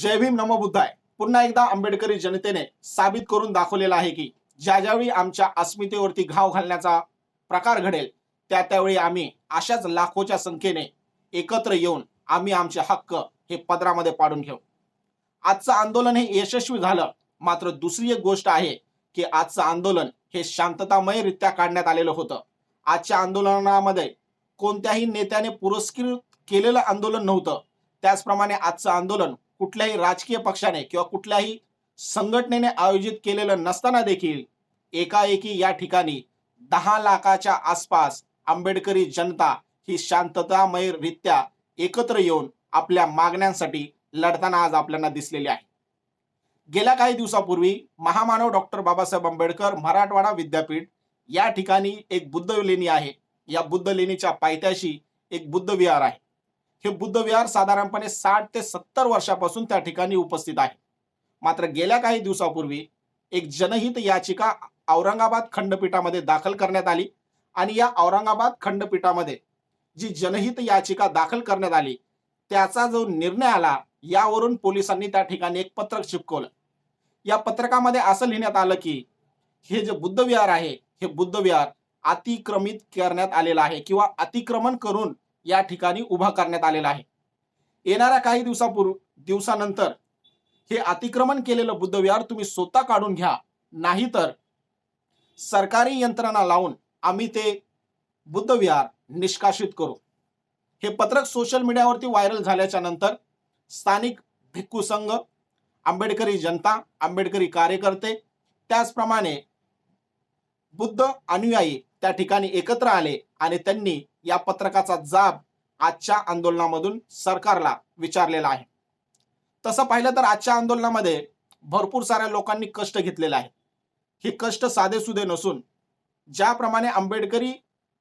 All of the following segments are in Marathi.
जय भीम नमो बुद्धाय. पुन्हा एकदा आंबेडकरी जनतेने साबित करून दाखवलेलं आहे की ज्या ज्यावेळी आमच्या अस्मितेवरती घाव घालण्याचा प्रकार घडेल त्या त्यावेळी आम्ही अशाच लाखोच्या संख्येने एकत्र येऊन आम्ही आमचे हक्क हे पदरामध्ये पाडून घेऊ. आजचं आंदोलन हे यशस्वी झालं मात्र दुसरी एक गोष्ट आहे की आजचं आंदोलन हे शांततामयरित्या काढण्यात आलेलं होतं. आजच्या आंदोलनामध्ये कोणत्याही नेत्याने पुरस्कृत केलेलं आंदोलन नव्हतं. त्याचप्रमाणे आजचं आंदोलन कुठल्याही राजकीय पक्षाने किंवा कुठल्याही संघटनेने आयोजित केलेलं नसताना देखील एकाएकी या ठिकाणी दहा लाखाच्या आसपास आंबेडकरी जनता ही शांततामयरित्या एकत्र येऊन आपल्या मागण्यांसाठी लढताना आज आपल्याला दिसलेली आहे. गेल्या काही दिवसापूर्वी महामानव डॉक्टर बाबासाहेब आंबेडकर मराठवाडा विद्यापीठ या ठिकाणी एक बुद्ध लेणी आहे. या बुद्ध लेणीच्या पायथ्याशी एक बुद्ध विहार आहे. हे बुद्ध विहार साधारणपणे साठ ते सत्तर वर्षापासून त्या ठिकाणी उपस्थित आहे. मात्र गेल्या काही दिवसापूर्वी एक जनहित याचिका औरंगाबाद खंडपीठामध्ये दाखल करण्यात आली आणि या औरंगाबाद खंडपीठामध्ये जी जनहित याचिका दाखल करण्यात आली त्याचा जो निर्णय आला यावरून पोलिसांनी त्या ठिकाणी एक पत्रक चिपकवलं. या पत्रकामध्ये असं लिहिण्यात आलं की हे जे बुद्ध विहार आहे हे बुद्ध विहार अतिक्रमित करण्यात आलेलं आहे किंवा अतिक्रमण करून या ठिकाणी उभा करण्यात आलेला आहे. येणाऱ्या काही दिवसापूर्वी दिवसानंतर हे अतिक्रमण केलेलं बुद्ध विहार तुम्ही स्वतः काढून घ्या. नाहीतर सरकारी यंत्रणा लावून आम्ही ते बुद्धविहार निष्कासित करू. हे पत्रक सोशल मीडियावरती व्हायरल झाल्याच्यानंतर स्थानिक भिक्खू संघ आंबेडकरी जनता आंबेडकरी कार्यकर्ते त्याचप्रमाणे बुद्ध अनुयायी त्या ठिकाणी एकत्र आले आणि त्यांनी या पत्रकाचा जाब आजच्या आंदोलनामधून सरकारला विचारलेला आहे. तसं पाहिलं तर आजच्या आंदोलनामध्ये भरपूर साऱ्या लोकांनी कष्ट घेतलेले आहे हे कष्ट साधेसुधे नसून ज्याप्रमाणे आंबेडकरी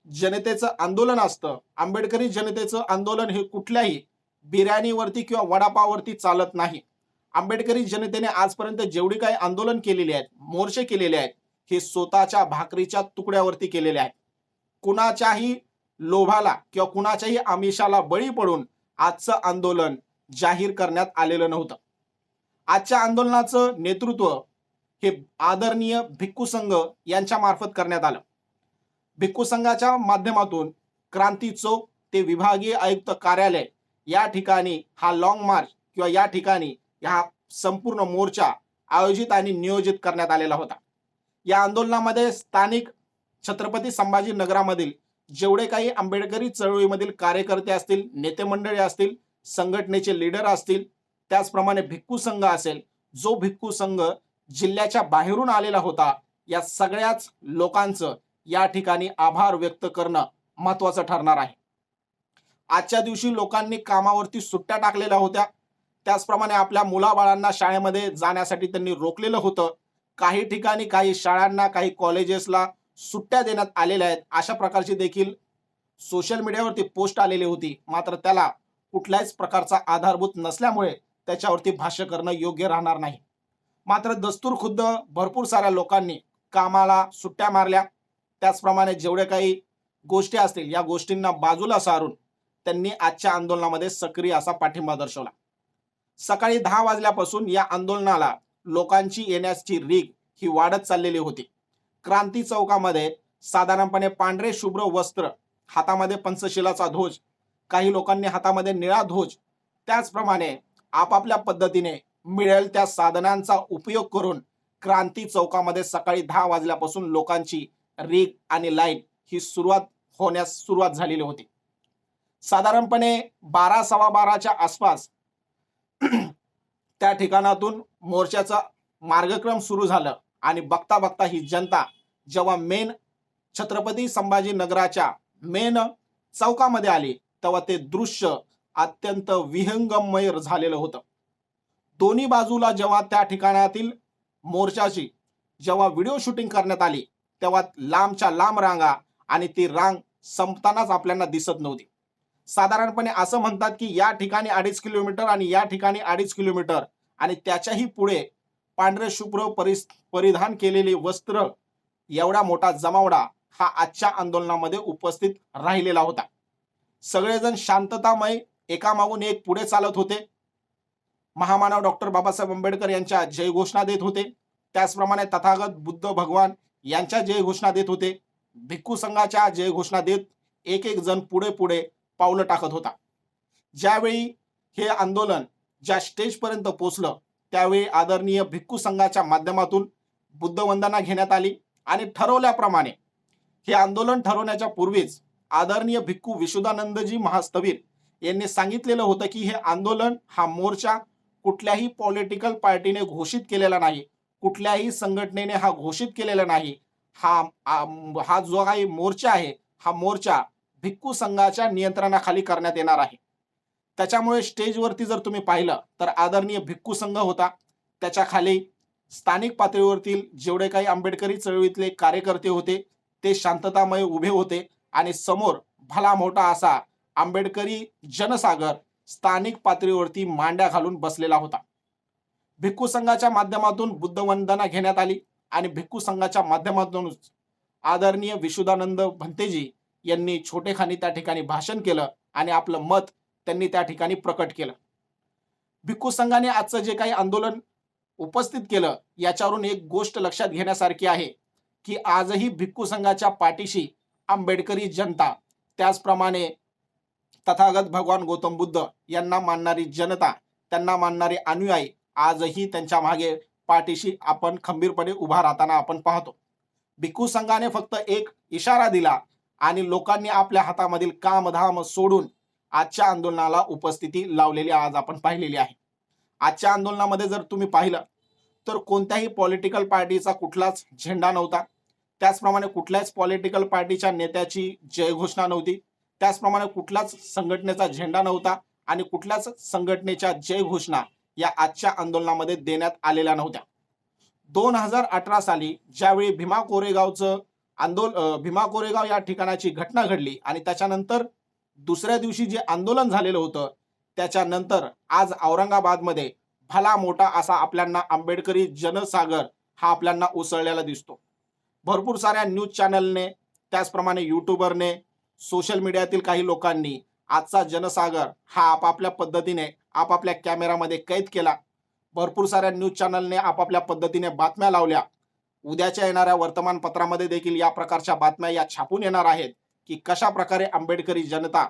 जनतेचं आंदोलन असतं आंबेडकरी जनतेचं आंदोलन हे कुठल्याही बिर्याणीवरती किंवा वडापावरती चालत नाही. आंबेडकरी जनतेने आजपर्यंत जेवढी काही आंदोलन केलेली आहेत मोर्चे केलेले आहेत हे स्वतःच्या भाकरीच्या तुकड्यावरती केलेले आहे कुणाच्याही लोभाला किंवा कुणाच्याही आमिषाला बळी पडून आजचं आंदोलन जाहीर करण्यात आलेलं नव्हतं. आजच्या आंदोलनाचं नेतृत्व हे आदरणीय भिक्खू संघ यांच्या मार्फत करण्यात आलं. भिक्खू संघाच्या माध्यमातून क्रांती चौक ते विभागीय आयुक्त कार्यालय या ठिकाणी हा लॉंग मार्च किंवा या ठिकाणी हा संपूर्ण मोर्चा आयोजित आणि नियोजित करण्यात आलेला होता. या आंदोलनामध्ये स्थानिक छत्रपती संभाजी नगरामधील जेवढे काही आंबेडकरी चळवळीमधील कार्यकर्ते असतील नेते मंडळी असतील संघटनेचे लीडर असतील त्याचप्रमाणे भिक्खू संघ असेल जो भिक्खू संघ जिल्ह्याच्या बाहेरून आलेला होता या सगळ्याच लोकांचं या ठिकाणी आभार व्यक्त करणं महत्वाचं ठरणार आहे. आजच्या दिवशी लोकांनी कामावरती सुट्ट्या टाकलेल्या होत्या. त्याचप्रमाणे आपल्या मुलाबाळांना शाळेमध्ये जाण्यासाठी त्यांनी रोखलेलं होतं. काही ठिकाणी काही शाळांना काही कॉलेजेसला सुट्ट्या देण्यात आलेल्या आहेत. अशा प्रकारची देखील सोशल मीडियावरती पोस्ट आलेली होती. मात्र त्याला कुठल्याच प्रकारचा आधारभूत नसल्यामुळे त्याच्यावरती भाष्य करणं योग्य राहणार नाही. मात्र दस्तूर खुद्द भरपूर साऱ्या लोकांनी कामाला सुट्ट्या मारल्या. त्याचप्रमाणे जेवढे काही गोष्टी असतील या गोष्टींना बाजूला सारून त्यांनी आजच्या आंदोलनामध्ये सक्रिय असा पाठिंबा दर्शवला. सकाळी दहा वाजल्यापासून या आंदोलनाला लोकांची येण्याची रीग ही वाढत चाललेली होती. क्रांती चौकामध्ये साधारणपणे पांढरे शुभ्र वस्त्र हातामध्ये पंचशिलाचा ध्वज काही लोकांनी हातामध्ये निळा ध्वज त्याचप्रमाणे आपापल्या पद्धतीने मिळेल त्या साधनांचा उपयोग करून क्रांती चौकामध्ये सकाळी दहा वाजल्यापासून लोकांची रीग आणि लाईन ही सुरुवात होण्यास सुरुवात झालेली होती. साधारणपणे बारा सव्वा बाराच्या आसपास त्या ठिकाणातून मोर्चाचा मार्गक्रम सुरू झालं. आणि बघता बघता ही जनता जेव्हा मेन छत्रपती संभाजी नगराच्या मेन चौकामध्ये आली तेव्हा ते दृश्य अत्यंत विहंगमय झालेलं होतं. दोन्ही बाजूला जेव्हा त्या ठिकाणातील मोर्चाची जेव्हा व्हिडिओ शूटिंग करण्यात आली तेव्हा लांबच्या लांब रांगा आणि ती रांग संपतानाच आपल्याला दिसत नव्हती. साधारणपणे असं म्हणतात की या ठिकाणी अडीच किलोमीटर आणि या ठिकाणी अडीच किलोमीटर आणि त्याच्याही पुढे पांढरे शुभ्र परिस परिधान केलेले वस्त्र एवढा मोठा जमावडा हा आजच्या आंदोलनामध्ये उपस्थित राहिलेला होता. सगळेजण शांततामय एकामागून एक पुढे चालत होते. महामानव डॉक्टर बाबासाहेब आंबेडकर यांच्या जय घोषणा देत होते. त्याचप्रमाणे तथागत बुद्ध भगवान यांच्या जय घोषणा देत होते. भिक्खू संघाच्या जयघोषणा देत एक एक जण पुढे पुढे पावलं टाकत होता. ज्यावेळी हे आंदोलन ज्या स्टेजपर्यंत पोहोचलं त्यावेळी आदरणीय भिक्खू संघाच्या माध्यमातून बुद्धवंदना घेण्यात आली आणि ठरवल्याप्रमाणे हे आंदोलन ठरवण्याच्या पूर्वीच आदरणीय भिक्खू विशुदानंदजी महास्तवीर यांनी सांगितलेलं होतं की हे आंदोलन हा मोर्चा कुठल्याही पॉलिटिकल पार्टीने घोषित केलेला नाही कुठल्याही संघटनेने हा घोषित केलेला नाही. हा हा जो काही मोर्चा आहे हा मोर्चा भिक्खू संघाच्या नियंत्रणाखाली करण्यात येणार आहे. त्याच्यामुळे स्टेजवरती जर तुम्ही पाहिलं तर आदरणीय भिक्खू संघ होता. त्याच्याखाली स्थानिक पातळीवरतील जेवढे काही आंबेडकरी चळवळीतले कार्यकर्ते होते ते शांततामय उभे होते आणि समोर भला मोठा असा आंबेडकरी जनसागर स्थानिक पातळीवरती मांड्या घालून बसलेला होता. भिक्खू संघाच्या माध्यमातून बुद्धवंदना घेण्यात आली आणि भिक्खू संघाच्या माध्यमातूनच आदरणीय विशुदानंद भंतेजी यांनी छोटेखानी त्या ठिकाणी भाषण केलं आणि आपलं मत त्यांनी त्या ठिकाणी प्रकट केलं. भिक्खू संघाने आजचं जे काही आंदोलन उपस्थित केलं याच्यावरून एक गोष्ट लक्षात घेण्यासारखी आहे की आजही भिक्खू संघाच्या पाठीशी आंबेडकरी जनता त्याचप्रमाणे तथागत भगवान गौतम बुद्ध यांना मानणारी जनता त्यांना मानणारे अनुयायी आजही त्यांच्या मागे पाठीशी आपण खंबीरपणे उभा राहताना आपण पाहतो. भिक्खू संघाने फक्त एक इशारा दिला आणि लोकांनी आपल्या हातामधील कामधाम सोडून आजच्या आंदोलनाला उपस्थिती लावलेली आज आपण पाहिलेली आहे. आजच्या आंदोलनामध्ये जर तुम्ही पाहिलं तर कोणत्याही पॉलिटिकल पार्टीचा कुठलाच झेंडा नव्हता. त्याचप्रमाणे कुठल्याच पॉलिटिकल पार्टीच्या नेत्याची जय घोषणा नव्हती. त्याचप्रमाणे कुठलाच संघटनेचा झेंडा नव्हता आणि कुठल्याच संघटनेच्या जय घोषणा या आजच्या आंदोलनामध्ये देण्यात आलेल्या नव्हत्या. दोन हजार अठरा साली ज्यावेळी भीमा कोरेगावचं आंदोल भीमा कोरेगाव या ठिकाणाची घटना घडली आणि त्याच्यानंतर दुसऱ्या दिवशी जे आंदोलन झालेलं होतं त्याच्यानंतर आज औरंगाबादमध्ये भला मोठा असा आपल्यांना आंबेडकरी जनसागर हा आपल्यांना उसळलेला दिसतो. भरपूर साऱ्या न्यूज चॅनलने त्याचप्रमाणे युट्यूबरने सोशल मीडियातील काही लोकांनी आजचा जनसागर हा आपापल्या पद्धतीने आपापल्या कॅमेरामध्ये कैद केला. भरपूर साऱ्या न्यूज चॅनलने आपापल्या पद्धतीने बातम्या लावल्या. उद्याच्या येणाऱ्या वर्तमानपत्रामध्ये देखील या प्रकारच्या बातम्या या छापून येणार आहेत. की कशा प्रकारे आंबेडकरी जनता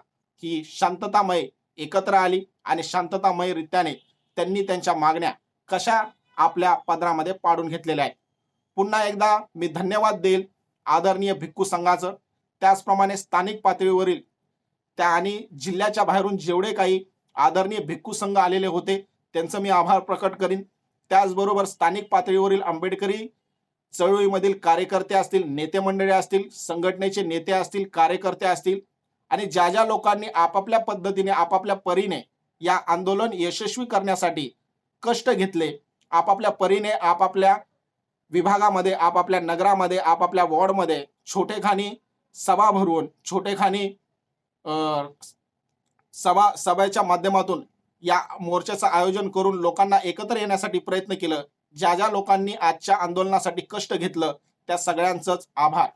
ही शांततामय एकत्र आली आणि शांततामय रित्याने त्यांनी त्यांच्या मागण्या कशा आपल्या पदरामध्ये पाडून घेतलेल्या आहेत. पुन्हा एकदा मी धन्यवाद देईल आदरणीय भिक्खू संघाचं. त्याचप्रमाणे स्थानिक पातळीवरील त्या आणि जिल्ह्याच्या बाहेरून जेवढे काही आदरणीय भिक्खू संघ आलेले होते त्यांचं मी आभार प्रकट करीन. त्याचबरोबर स्थानिक पातळीवरील आंबेडकरी चळवळीमधील कार्यकर्ते असतील नेते मंडळी असतील संघटनेचे नेते असतील कार्यकर्ते असतील आणि ज्या ज्या लोकांनी आपापल्या पद्धतीने आपापल्या परीने या आंदोलन यशस्वी करण्यासाठी कष्ट घेतले आपापल्या परीने आपापल्या विभागामध्ये आपापल्या नगरामध्ये आपापल्या वॉर्डमध्ये छोटेखानी सभा भरवून छोटेखानी सभा सभेच्या माध्यमातून या मोर्चाचं आयोजन करून लोकांना एकत्र येण्यासाठी प्रयत्न केलं. ज्या ज्या लोकांनी आजच्या आंदोलनासाठी कष्ट घेतलं त्या सगळ्यांचंच आभार.